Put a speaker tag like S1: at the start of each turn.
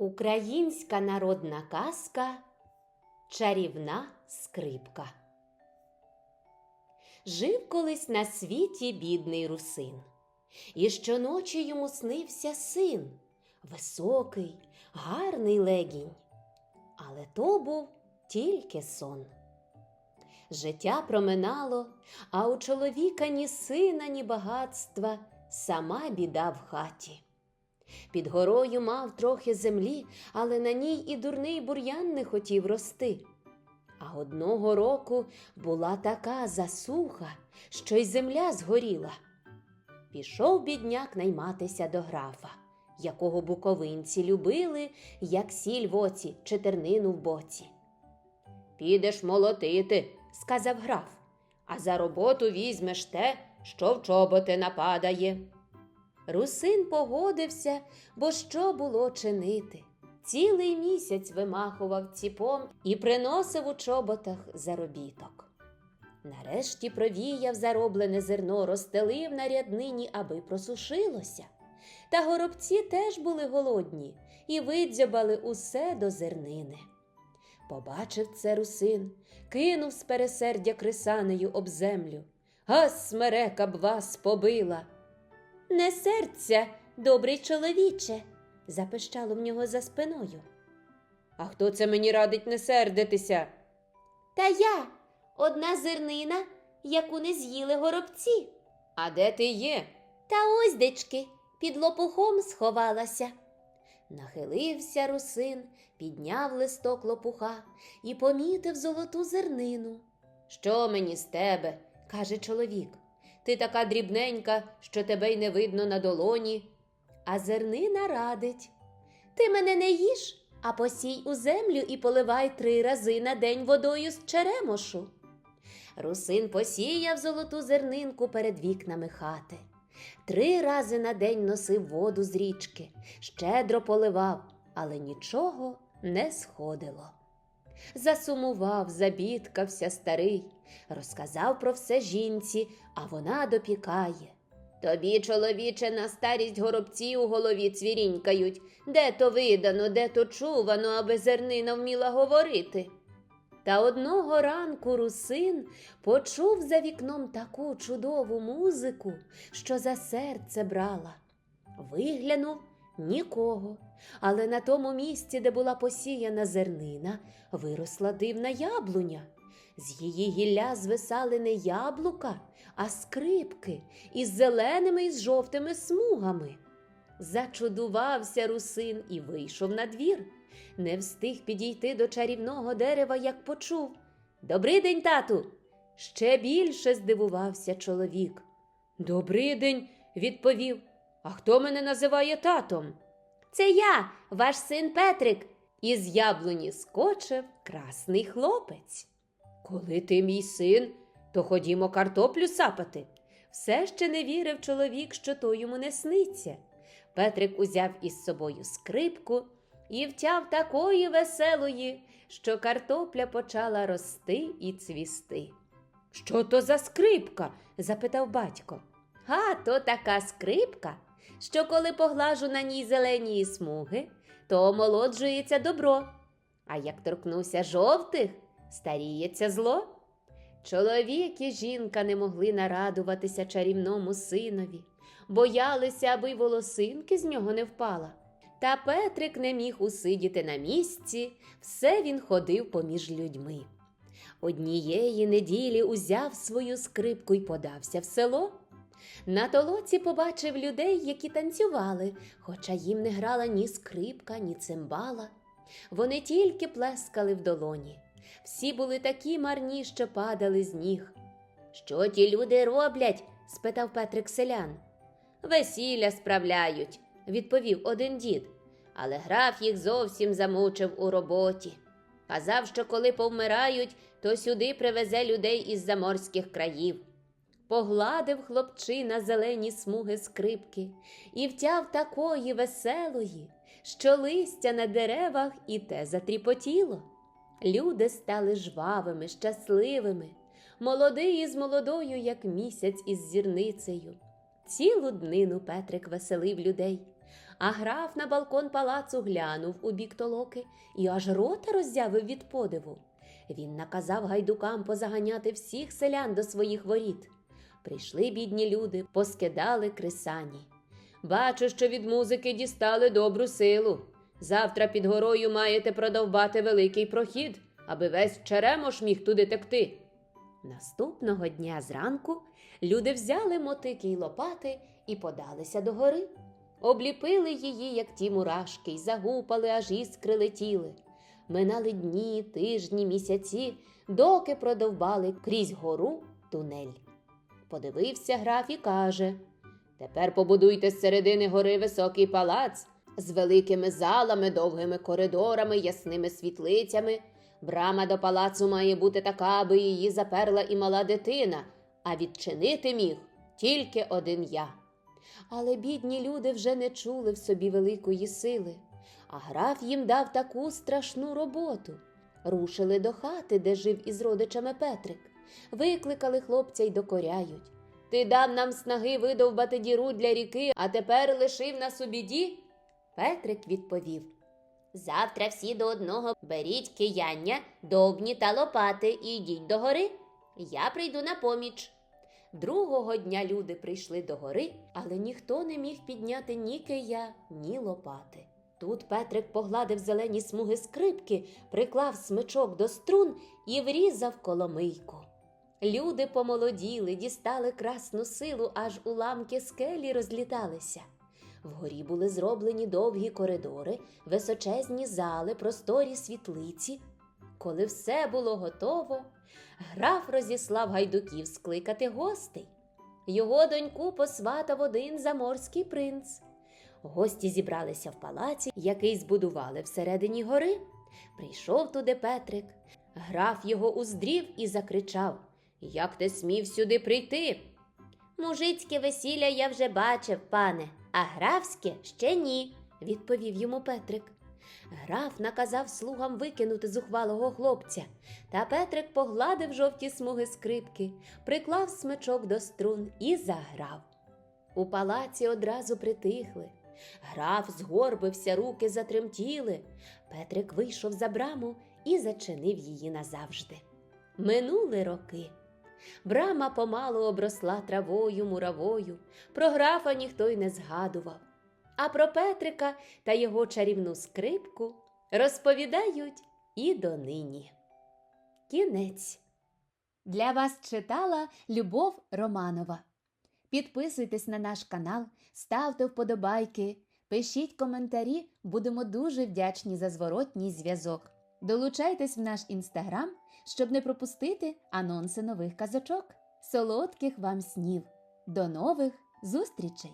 S1: Українська народна казка Чарівна скрипка. Жив колись на світі бідний русин, і щоночі йому снився син, високий, гарний легінь. Але то був тільки сон. Життя проминало, а у чоловіка ні сина, ні багатства, сама біда в хаті. Під горою мав трохи землі, але на ній і дурний бур'ян не хотів рости. А одного року була така засуха, що й земля згоріла. Пішов бідняк найматися до графа, якого буковинці любили, як сіль в оці чи в боці. Підеш молотити, сказав граф, а за роботу візьмеш те, що в чоботи нападає. Русин погодився, бо що було чинити. Цілий місяць вимахував ціпом і приносив у чоботах заробіток. Нарешті провіяв зароблене зерно, розстелив на ряднині, аби просушилося. Та горобці теж були голодні і видзябали усе до зернини. Побачив це русин, кинув з пересердя крисанею об землю. Гас смерека б вас побила. Не серця, добрий чоловіче, запищало в нього за спиною. А хто це мені радить не сердитися? Та я одна зернина, яку не з'їли горобці. А де ти є? Та ось дечки, під лопухом сховалася. Нахилився русин, підняв листок лопуха і помітив золоту зернину. Що мені з тебе? каже чоловік. Ти така дрібненька, що тебе й не видно на долоні. А зернина радить. Ти мене не їж, а посій у землю і поливай три рази на день водою з черемошу. Русин посіяв золоту зернинку перед вікнами хати. Три рази на день носив воду з річки, щедро поливав, але нічого не сходило. Засумував, забідкався старий, розказав про все жінці, а вона допікає. Тобі, чоловіче, на старість горобці у голові цвірінькають, де то видано, де то чувано, аби зернина вміла говорити. Та одного ранку русин почув за вікном таку чудову музику, що за серце брала. Виглянув нікого, але на тому місці, де була посіяна зернина, виросла дивна яблуня. З її гілля звисали не яблука, а скрипки із зеленими і з жовтими смугами. Зачудувався русин і вийшов на двір. Не встиг підійти до чарівного дерева, як почув. Добрий день, тату. Ще більше здивувався чоловік. Добрий день, відповів. А хто мене називає татом? Це я, ваш син Петрик. Із яблуні скочив красний хлопець. Коли ти мій син, то ходімо картоплю сапати. Все ще не вірив чоловік, що то йому не сниться. Петрик узяв із собою скрипку і втяв такої веселої, що картопля почала рости і цвісти. Що то за скрипка? запитав батько. А то така скрипка, що коли поглажу на ній зелені смуги, то омолоджується добро. А як торкнуся жовтих, старіється зло. Чоловік і жінка не могли нарадуватися чарівному синові, боялися, аби й волосинки з нього не впала. Та Петрик не міг усидіти на місці, все він ходив поміж людьми. Однієї неділі узяв свою скрипку й подався в село. На толоці побачив людей, які танцювали, хоча їм не грала ні скрипка, ні цимбала. Вони тільки плескали в долоні. Всі були такі марні, що падали з ніг. Що ті люди роблять? спитав Петрик селян. Весілля справляють, відповів один дід, але граф їх зовсім замучив у роботі. Казав, що коли повмирають, то сюди привезе людей із заморських країв. Погладив хлопчина зелені смуги скрипки і втяв такої веселої, що листя на деревах і те затріпотіло. Люди стали жвавими, щасливими, молодий із молодою, як місяць із зірницею. Цілу днину Петрик веселив людей, А граф на балкон палацу глянув у бік толоки і аж рота роззявив від подиву. Він наказав гайдукам позаганяти всіх селян до своїх воріт. Прийшли бідні люди, поскидали крисані. Бачу, що від музики дістали добру силу. Завтра під горою маєте продовбати великий прохід, аби весь черемош міг туди текти. Наступного дня зранку люди взяли мотики й лопати і подалися до гори. Обліпили її, як ті мурашки, й загупали, аж іскри летіли. Минали дні, тижні, місяці, доки продовбали крізь гору тунель. Подивився граф і каже Тепер побудуйте з середини гори високий палац з великими залами, довгими коридорами, ясними світлицями. Брама до палацу має бути така, аби її заперла і мала дитина, а відчинити міг тільки один я. Але бідні люди вже не чули в собі великої сили, а граф їм дав таку страшну роботу. Рушили до хати, де жив із родичами Петрик, викликали хлопця й докоряють. Ти дав нам снаги видовбати діру для ріки, а тепер лишив нас у біді? Петрик відповів. Завтра всі до одного беріть кияння, довбні та лопати і йдіть до гори. Я прийду на поміч. Другого дня люди прийшли до гори, але ніхто не міг підняти ні кия, ні лопати. Тут Петрик погладив зелені смуги скрипки, приклав смичок до струн і врізав коломийку. Люди помолоділи, дістали красну силу, аж уламки скелі розліталися. Вгорі були зроблені довгі коридори, височезні зали, просторі світлиці. Коли все було готово, граф розіслав гайдуків скликати гостей. Його доньку посватав один заморський принц. Гості зібралися в палаці, який збудували всередині гори. Прийшов туди Петрик. Граф його уздрів і закричав Як ти смів сюди прийти? Мужицьке весілля я вже бачив, пане, а графське ще ні, відповів йому Петрик. Граф наказав слугам викинути зухвалого хлопця, та Петрик погладив жовті смуги скрипки, приклав смичок до струн і заграв. У палаці одразу притихли. Граф згорбився, руки затремтіли. Петрик вийшов за браму і зачинив її назавжди. Минули роки. Брама помалу обросла травою, муравою, про графа ніхто й не згадував. А про Петрика та його чарівну скрипку розповідають і донині. Кінець.
S2: Для вас читала Любов Романова. Підписуйтесь на наш канал, ставте вподобайки, пишіть коментарі, будемо дуже вдячні за зворотній зв'язок. Долучайтесь в наш інстаграм, щоб не пропустити анонси нових казочок. Солодких вам снів! До нових зустрічей!